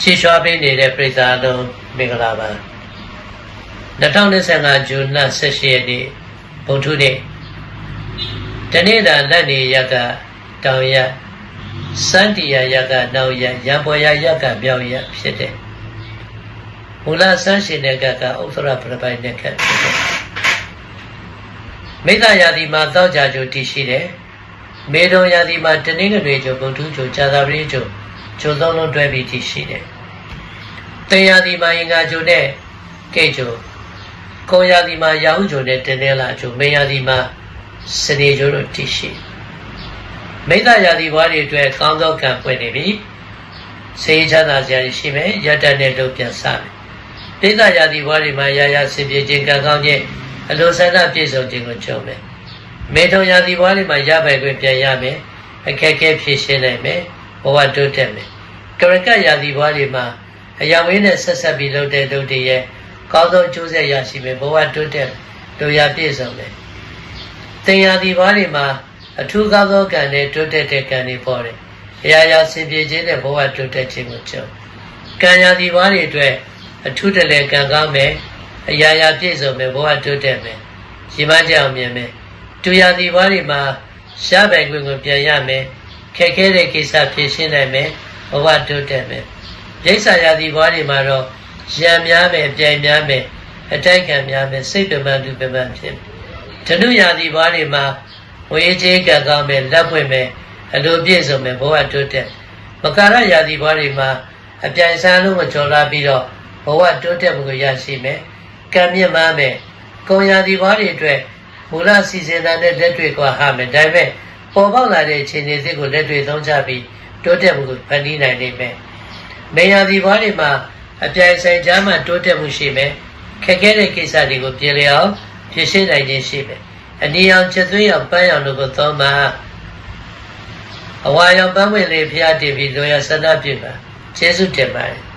ချီးရွှားပေးနေတဲ့ပြည်သားလုံးမင်္ဂလာပါ2025ဇွန်လ18ရက်နေ့ဗုဒ္ဓနေ့တနေ့တာလက်နေရက်ကတောင်ရက်စန္တီယာရက်ကတောင်ရက်ရံပေါ်ရရက်ကပြောင်းရက်ဖြစ်တယ်မူလဆန်းရှင်တဲ့ကကဥစ္စရပရပိုင်တဲ့ကဖြစ်တယ်မိသားယာဒီမှာတောက်ကြကြိုတည်ရှိတယ်မေတုံယာဒီမှာတနင်္ဂနွေကျုံဗုဒ္ဓကျုံဇာတာပရိကျုံ ကျုံသုံးလုံးတွဲပြီးတည်ရှိတယ်တင်ယာဒီမှာင်္ဂါကျုံနဲ့ကိတ်ကျုံကိုယာဒီမှာရာဟုကျုံနဲ့တင်းနေလာကျုံမေယာဒီမှာစနေကျုံတို့တည်ရှိမိသားယာဒီဘွားတွေအတွက်ကောင်းသောကံပွင့်နေပြီစေချမ်းသာစရာရှိမယ်ရတ္တနဲ့လို့ပြန်စမယ်မိသားယာဒီဘွားတွေမှာရာရာစင်ပြေခြင်းကံကောင်းခြင်းအလိုဆန္ဒပြည့်စုံခြင်းကိုကြုံမယ်မေထုံယာဒီဘွားတွေမှာရပိုင်ခွင့်ပြန်ရမယ်အခက်အခဲဖြေရှင်းနိုင်မယ် ဘဝတိုးတက်မယ်ကရကယာဒီဘွားတွေမှာအရာဝင်းနဲ့ဆက်ဆက်ပြီးလုပ်တဲ့လုပ်တွေရဲ့ကောင်းသောအကျိုးဆက်ရရှိမယ်ဘဝတိုးတက်တို့ရပြည့်စုံမယ်တင်ယာဒီဘွားတွေမှာအထူးကောင်းသောကံနဲ့တိုးတက်တဲ့ကံတွေပေါ်တယ်အရာရာစင်ပြေခြင်းနဲ့ဘဝတိုးတက်ခြင်းကိုကြုံကံယာဒီဘွားတွေအတွက်အထူးတလဲကံကောင်းမယ်အရာရာပြည့်စုံမယ်ဘဝတိုးတက်မယ်ရှိမကြအောင်မြင်မယ်တူရာဒီဘွားတွေမှာရှားပိုင်ခွင့်ကိုပြန်ရမယ် ခက်ခဲတဲ့ကိစ္စဖြေရှင်းနိုင်မယ်ဘဝတိုးတက်မယ်ရိစ္ဆာရာဒီဘွားတွေမှာတော့ရံများမယ်ပြိုင်များမယ်အတိုက်ခံများမယ်စိတ်ပမှန်သူပမှန်ဖြစ်ဓနုရာဒီဘွားတွေမှာဝေကြီးကံကောင်းမယ်လက်ပွင့်မယ်အလိုပြည့်စုံမယ်ဘဝတိုးတက်မကာရရာဒီဘွားတွေမှာအပြိုင်စားလုံးမကျော်လာပြီးတော့ဘဝတိုးတက်မှုကိုရရှိမယ်ကံမြင့်မားမယ်ကုံရာဒီဘွားတွေအတွက်မူလစီစဉ်တဲ့လက်တွေ့ကွာဟာမယ်ဒါပေမဲ့ ပေါ်ပေါက်လာတဲ့အခြေအနေစစ်ကိုလက်တွေ့သုံးချပြီးတိုးတက်မှုကိုဖန်တီးနိုင်နိုင်မယ်နေရာဒီဘွားတွေမှာအပြိုင်ဆိုင်ကြားမှာတိုးတက်မှုရှိမယ်ခက်ခဲတဲ့ကိစ္စတွေကိုပြင်လျောက်ဖြေရှင်းနိုင်ခြင်းရှိမယ်အနည်းအောင်ချက်သွင်းအောင်ပန်းအောင်တို့ကိုသုံးမှာအဝါရောင်ပန်းဝင်လေးဖျားတည်ပြီးလိုရဆန္ဒပြပါကျေးဇူးတင်ပါတယ်